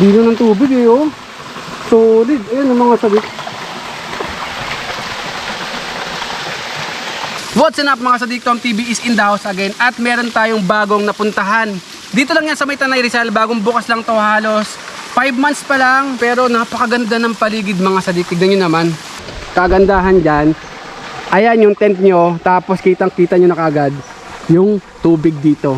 Dino ng tubig eh, oh. Solid. Ayan ang mga sabik. What's up mga sadik, Tom TV is in the house again at meron tayong bagong napuntahan. Dito lang yan sa may Tanay Rizal, bagong bukas lang to halos. 5 months pa lang pero napakaganda ng paligid mga sadik. Tignan nyo naman. Kagandahan dyan. Ayan yung tent nyo tapos kitang kita nyo na kagad yung tubig dito.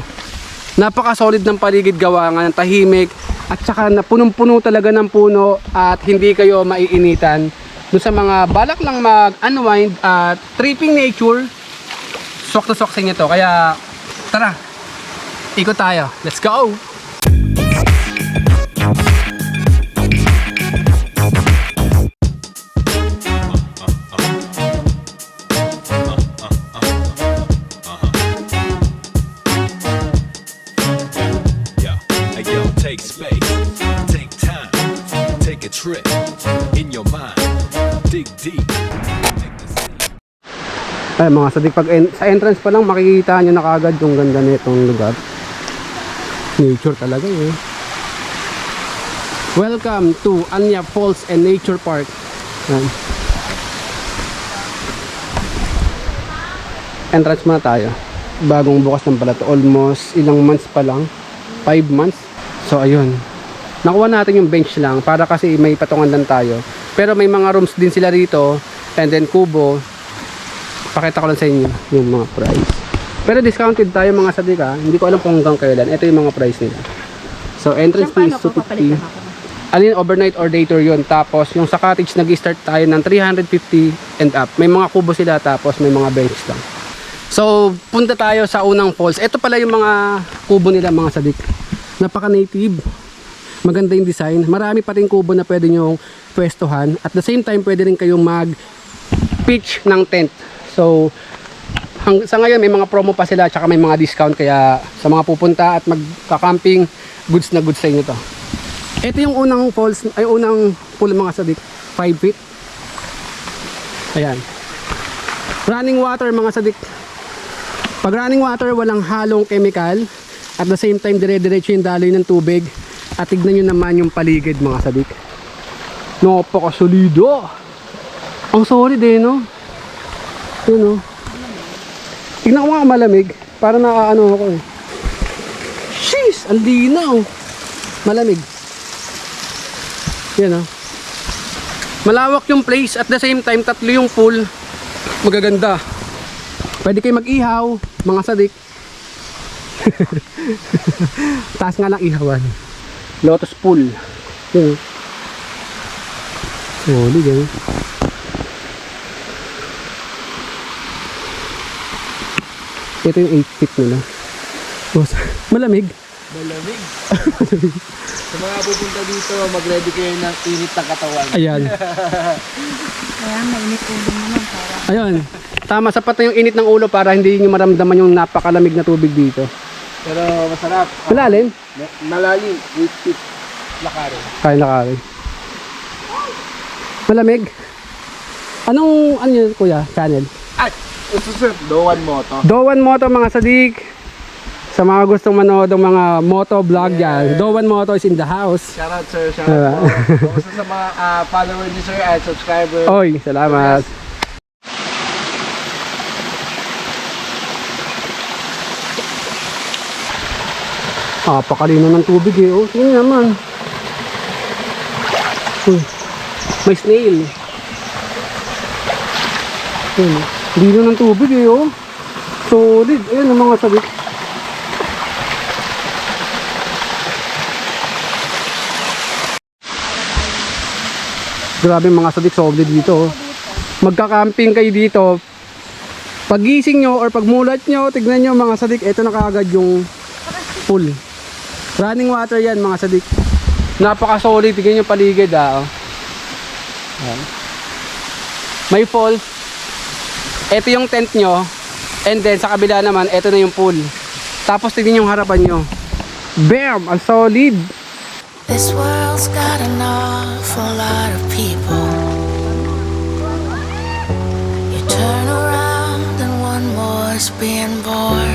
Napaka solid ng paligid gawa nga ng tahimik at saka na punong-puno talaga ng puno at hindi kayo maiinitan. Doon sa mga balak lang mag-unwind at tripping nature, swak na swak sa inyo to. Kaya tara, ikot tayo. Let's go! Dig deep. Ay mga sadik, pag en- sa entrance pa lang makikita nyo na kagad yung ganda nitong lugar. Nature talaga eh. Welcome to Anya Falls and Nature Park. Yan. Entrance muna tayo. Bagong bukas lang pala to. Almost ilang months pa lang. 5 months. So ayun. Nakuha natin yung bench lang para kasi may patungan lang tayo. Pero may mga rooms din sila rito. And then kubo. Pakita ko lang sa inyo yung mga price. Pero discounted tayo mga sadika. Hindi ko alam kung hanggang kailan. Ito yung mga price nila. So entrance fee is 250. Alin overnight or day tour yun. Tapos yung sa cottage nag-start tayo ng 350 and up. May mga kubo sila tapos may mga bench lang. So punta tayo sa unang falls. Ito pala yung mga kubo nila mga sadik. Napaka native. Maganda yung design. Marami pa rin kubo na pwede nyong pwestuhan. At the same time pwede rin kayong mag pitch ng tent. So hang, sa ngayon may mga promo pa sila tsaka may mga discount kaya sa mga pupunta at magka-camping goods na goods sa inyo to. Ito yung unang falls, ay unang pool mga sadik, 5 feet. Ayan. Running water mga sadik. Pag running water, walang halong chemical. At the same time, dire-diretso yung daloy ng tubig. At tignan nyo naman yung paligid mga sadik. Napakasolido. Ang solid eh, no? Yun, no? Tignan ko nga malamig. Para nakaano ako eh. Sheesh! Ang linaw. Malamig. Yan oh. Malawak yung place at the same time tatlo yung pool. Magaganda. Pwede kayo mag-ihaw, mga sadik. Taas nga lang ihawan. Lotus pool. Yan oh. Solid eh. Ito yung 8 feet nila. Oh, malamig. Malamig. Sa mga pupunta dito, mag-ready kayo ng init ng katawan. Ayan. Kaya mainit ulo naman para Ayun. Tama, sapat na yung init ng ulo para hindi nyo maramdaman yung napakalamig na tubig dito. Pero masarap. Malalim. Ma- Malalim. 8 feet. Lakarin. Kaya na kare. Malamig. Anong, ano yun, kuya, channel? Ay! Ususip. Doan mo to. Dowan Moto mga sadik. Sa mga gustong manood ng mga moto vlog yan. Dowan Moto is in the house. Shoutout sir. Ah. Shoutout po. Kumusta sa mga ah, follower niyo sir at subscriber. Oy, salamat. Napakalino ng tubig eh. Oh, tingnan naman. Uy, may snail. Ayun, lino ng tubig eh. Oh. Solid. Ayan ang mga sabit. Grabe mga sadik solid dito. oh. Magka-camping kayo dito. Pagising nyo or pagmulat nyo, tignan nyo mga sadik, ito na kaagad yung pool. Running water yan mga sadik. Napaka-solid, tignan nyo paligid ah. oh. Ayan. May falls. Ito yung tent nyo. And then sa kabila naman, ito na yung pool. Tapos tignan yung harapan nyo. Bam! Ang solid! This world's got an awful lot of people. You turn around and one more's being born.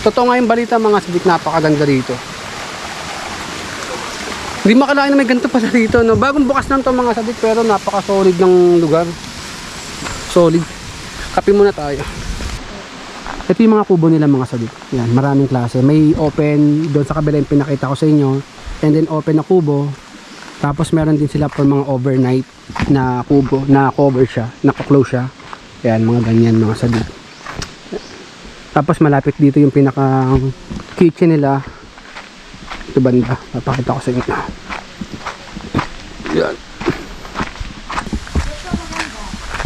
Totoo nga yung balita mga sadik, napakaganda rito. Hindi makalain na may ganito pala rito, no? Bagong bukas lang to mga sadik, pero napaka-solid ng lugar. Solid. Kape muna tayo. Ito yung mga kubo nila mga sadik. Yan, maraming klase. May open doon sa kabila yung pinakita ko sa inyo. And then open na kubo. Tapos meron din sila for mga overnight na kubo, na cover siya, naka-close siya. Yan, mga ganyan mga sadik. Tapos malapit dito yung pinaka kitchen nila. Ito banda. Papakita ko sa inyo. Yan.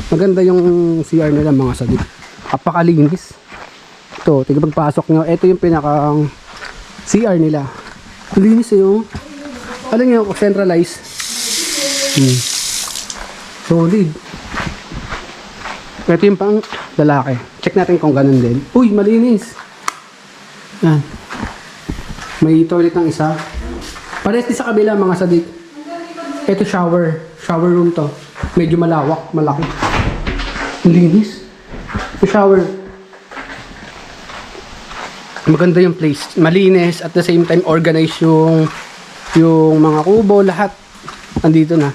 Maganda yung CR nila mga sadik. Apakalinis. Ito, tiga pagpasok nyo. Ito yung pinaka CR nila. Linis eh oh. Alam nyo, centralized. Hmm. Solid. Ito yung pang lalaki. Check natin kung ganun din. Uy, malinis. Yan. May toilet ng isa. Pares din sa kabila mga sadik. Ito shower. Shower room to. Medyo malawak, malaki. Linis. Yung shower. Maganda yung place. Malinis at the same time organized yung yung mga kubo, lahat andito na.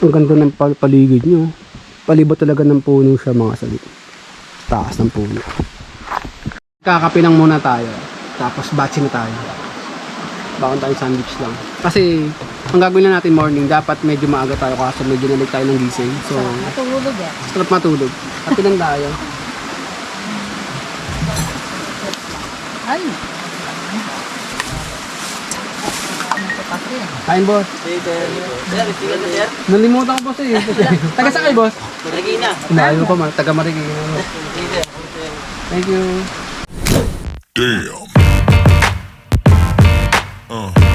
Ang ganda ng pal- paligid nyo. Palibot talaga ng puno siya mga salit. Taas ng puno. Kakapinang muna tayo. Tapos batsi na tayo. Bakon tayo sandwich lang. Kasi ang gagawin na natin morning, dapat medyo maaga tayo kasi medyo nalig tayo ng gising. So, Natulog eh. sarap matulog. At lang tayo. Ay! Ito kasi. Kain boss. Sir, sir. Nalimutan ko boss eh. Taga sa kay boss? Regina. Inayo pa man. Taga Marikina. Thank you. Damn. Uh.